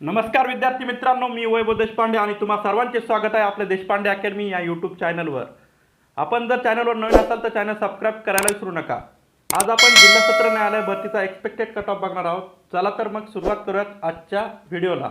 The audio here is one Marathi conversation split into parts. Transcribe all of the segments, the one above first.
नमस्कार विद्यार्थी मित्रांनो मी वैभव देशपांडे आणि तुम्हा सर्वांचे स्वागत आहे आपल्या देशपांडे अकॅडमी या यूट्यूब चॅनलवर आपण जर चॅनलवर नवीन असाल तर चॅनल सबस्क्राईब करायला विसरू नका. आज आपण जिल्हा सत्र न्यायालय भरतीचा एक्सपेक्टेड कट ऑफ बघणार आहोत. चला तर मग सुरुवात करूयात आजच्या व्हिडिओला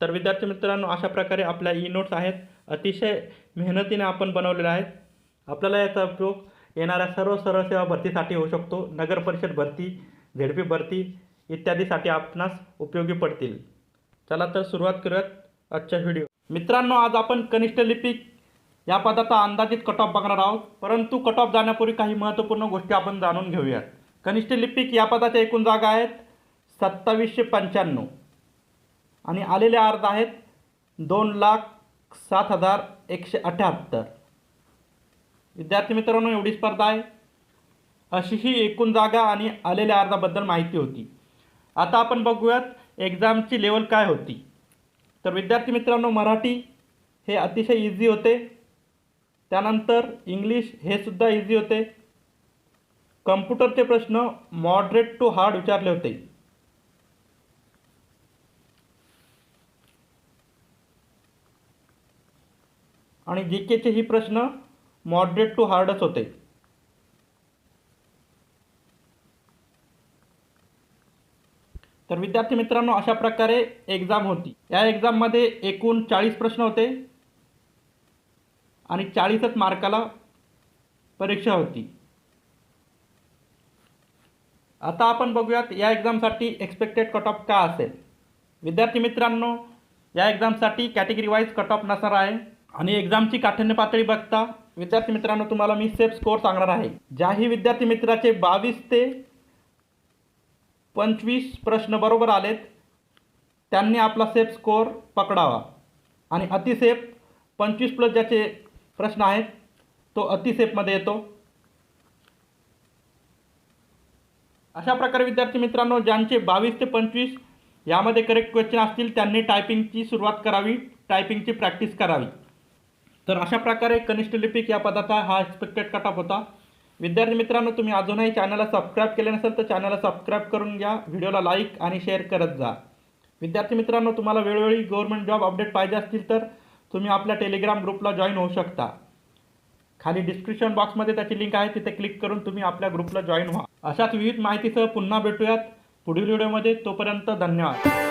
तर विद्यार्थी मित्रांनो अशा प्रकारे आपल्या ई नोट्स आहेत. अतिशय मेहनतीने आपण बनवलेले आहेत. आपल्याला याचा उपयोग येणाऱ्या सर्व सरळ सेवा भरतीसाठी होऊ शकतो. नगर परिषद भरती झेडपी भरती इत्यादीसाठी आपणास उपयोगी पडतील. चला तर सुरुवात करूयात आजच्या व्हिडिओ. मित्रांनो आज आपण कनिष्ठ लिपिक या पदाचा अंदाजित कट ऑफ बघणार आहोत. परंतु कट ऑफ जाण्यापूर्वी काही महत्त्वपूर्ण गोष्टी आपण जाणून घेऊयात. कनिष्ठ लिपिक या पदाच्या एकूण जागा आहेत सत्तावीसशे पंच्याण्णव. आणि आलेले अर्ज आहेत दोन लाख सात हजार एकशे अठ्ठ्याहत्तर विद्यार्थी मित्रांनो एवढी स्पर्धा आहे. अशी ही एकूण जागा आणि आलेल्या अर्जाबद्दल माहिती होती. आता आपण बघूयात एक्झामची लेवल काय होती. तर विद्यार्थी मित्रांनो मराठी हे अतिशय इझी होते. त्यानंतर इंग्लिश हे सुद्धा इझी होते. कम्प्युटरचे प्रश्न मॉडरेट टू हार्ड विचारले होते. आणि जी केचे ही प्रश्न मॉडरेट टू हार्डच होते. तर विद्यार्थी मित्रांनो अशा प्रकारे एक्झाम होती. या एक्झाममध्ये एकूण चाळीस प्रश्न होते. आणि चाळीसच मार्काला परीक्षा होती. आता आपण बघूयात या एक्झामसाठी एक्सपेक्टेड कट ऑफ का असेल? विद्यार्थी मित्रांनो या एक्झामसाठी कॅटेगरी वाईज कट ऑफ नसणार आहे. आणि एक्झामची काठिण्य पातळी बघता विद्यार्थी मित्रांनो तुम्हाला मी सेफ स्कोअर सांगणार आहे. ज्याही विद्यार्थी मित्राचे बावीस ते पंचवीस प्रश्न बरोबर आलेत त्यांनी आपला सेफ स्कोअर पकडावा. आणि अतिसेफ पंचवीस प्लस ज्याचे प्रश्न आहेत तो अतिसेफमध्ये येतो. अशा प्रकारे विद्यार्थी मित्रांनो ज्यांचे बावीस ते पंचवीस यामध्ये करेक्ट क्वेश्चन असतील त्यांनी टायपिंगची सुरुवात करावी टायपिंगची प्रॅक्टिस करावी. तर अशा प्रकारे कनिष्ठ लिपिक या पदाचा हा एक्सपेक्टेड कट ऑफ होता. विद्यार्थी मित्रांनो तुम्ही अजूनही चॅनलला सबस्क्राईब केले नसेल तर चॅनलला सबस्क्राईब करून घ्या व्हिडिओला लाईक आणि शेअर करत जा. विद्यार्थी मित्रांनो तुम्हाला वेळोवेळी गव्हर्नमेंट जॉब अपडेट पाहिजे असतील तर तुम्ही आपल्या टेलिग्राम ग्रुपला जॉईन होऊ शकता. खाली डिस्क्रिप्शन बॉक्समध्ये त्याची लिंक आहे तिथे क्लिक करून तुम्ही आपल्या ग्रुपला जॉईन व्हा. अशाच विविध माहितीसह पुन्हा भेटूयात. पुढील व्हिडिओमध्ये तोपर्यंत धन्यवाद.